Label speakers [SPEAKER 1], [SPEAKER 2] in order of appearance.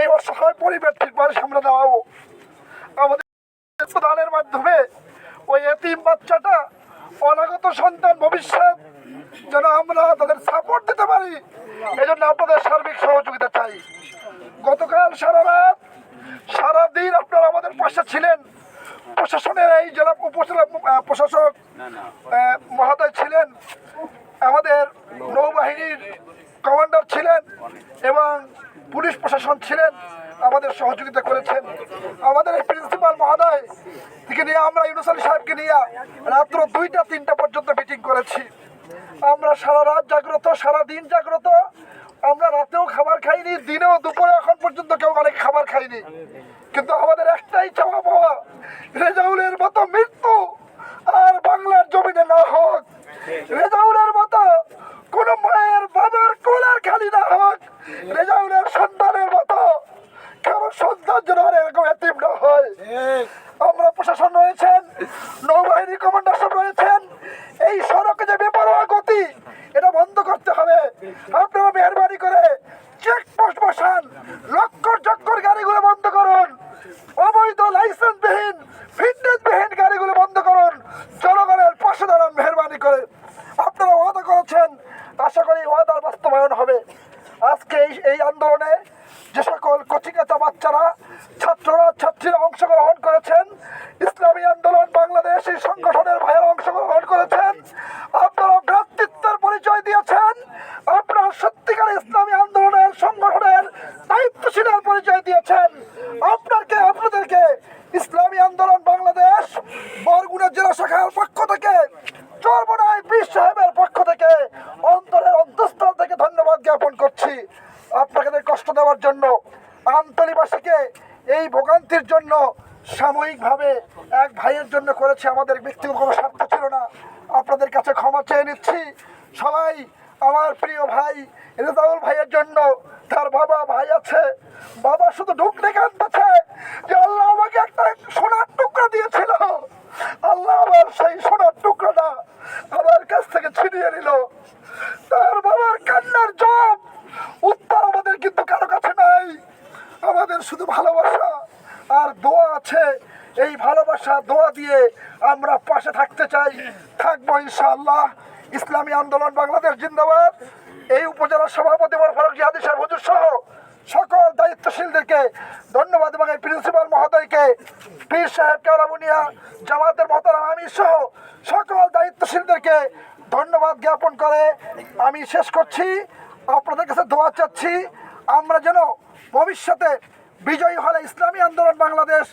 [SPEAKER 1] এই অসহায় পরিবারটির পাশে আমরা দাঁড়াবো। আমাদের প্রদানের মাধ্যমে ওই এতিম বাচ্চাটা অনাগত সন্তান ভবিষ্যৎ যেন আমরা তাদের সাপোর্ট দিতে পারি এই জন্য আপনাদের সার্বিক সহযোগিতা চাই। গতকাল সারা রাত সারাদিন আপনারা আমাদের পাশে ছিলেন। প্রশাসনের এই জেলা উপজেলা প্রশাসক মহোদয় ছিলেন। আমাদের নৌবাহিনীর কমান্ডার ছিলেন। প্রশাসন ছিলেন, আমাদের সহযোগিতা করেছেন। আমাদের এই প্রিন্সিপাল মহোদয় থেকে নিয়ে আমরা ইউনুস আলী সাহেবকে নিয়ে রাত্র দুইটা, তিনটা পর্যন্ত মিটিং করেছি। আমরা সারা রাত জাগ্রত, সারা দিন জাগ্রত। আমরা রাতেও খাবার খাইনি, দিনেও দুপুরে এখন পর্যন্ত কেউ অনেক খাবার খাইনি। কিন্তু আমাদের একটাই চাওয়া পাওয়া, রেজাউলের মতো মৃত্যু আর বাংলার জমিনে না হোক রেজাউলের মতো কোন মায়ের বাবার কোলার খালি না হোক রেজাউলের সন্তানের মতো কারও সন্তান যেন আর এরকম এতিম না হয় আমরা প্রশাসন রয়েছেন নৌবাহিনী কমান্ডার সব রয়েছেন এই সড়কে যে বেপরোয়া গতি এটা বন্ধ করতে হবে আপনারা মেহরবানি করে চেকপোস্ট বসান, লক্কর চক্কর গাড়িগুলো বন্ধ করুন, অবৈধ লাইসেন্সবিহীন ফিটনেসবিহীন গাড়িগুলো বন্ধ করুন, জনগণের পাশে দাঁড়ান মেহরবানি করে। আপনারা ওয়াদা করেছেন, আশা করি ওয়াদার বাস্তবায়ন হবে। আজকে এই এই আন্দোলনে যে সকল কচিকাচা বাচ্চারা, ছাত্ররা, ছাত্রীরা অংশগ্রহণ করেছেন, ইসলামী আন্দোলন বাংলাদেশ এই সংগঠনের ভাইয়েরা অংশগ্রহণ করেছেন আন্দোলন বাংলাদেশ, বরগুনা জেলা শাখার পক্ষ থেকে। চরমনাই পীর সাহেবের পক্ষ থেকে অন্তরের অন্তঃস্থল থেকে ধন্যবাদ জ্ঞাপন করছি আপনাদের কষ্ট দেওয়ার জন্য। আমতলিবাসীকে এই ভোগান্তির জন্য সাময়িকভাবে এক ভাইয়ের জন্য করেছে আমাদের ব্যক্তিগত কোনো স্বার্থ ছিল না। আপনাদের কাছে ক্ষমা চেয়ে নিচ্ছি। সবাই আমার প্রিয় ভাই রেজাউল ভাইয়ের জন্য, তার বাবা ভাই আছে। বাবা শুধু ঢুকলে কাঁদতেছে যে আল্লাহ থেকে ছিনিয়ে নিল। তার বাবার কান্নার জব উত্তর আমাদের কিন্তু কারও কাছে নাই। আমাদের শুধু ভালোবাসা আর দোয়া আছে। এই ভালোবাসা, দোয়া দিয়ে আমরা পাশে থাকতে চাই। থাকব ইনশাআল্লাহ। ইসলামী আন্দোলন বাংলাদেশ জিন্দাবাদ। এই উপজেলার সভাপতি ফারুক জিহাদি সাহেব, হুজুর সহ সকল দায়িত্বশীলদেরকে ধন্যবাদ এবং এই প্রিন্সিপাল মহোদয়কে, পীর সাহেব কেওরাবুনিয়া জামাতের মহতারাম আমি সহ সকল দায়িত্বশীলদেরকে ধন্যবাদ জ্ঞাপন করে আমি শেষ করছি। আপনাদের কাছে দোয়া চাচ্ছি, আমরা যেন ভবিষ্যতে বিজয়ী হলে ইসলামী আন্দোলন বাংলাদেশ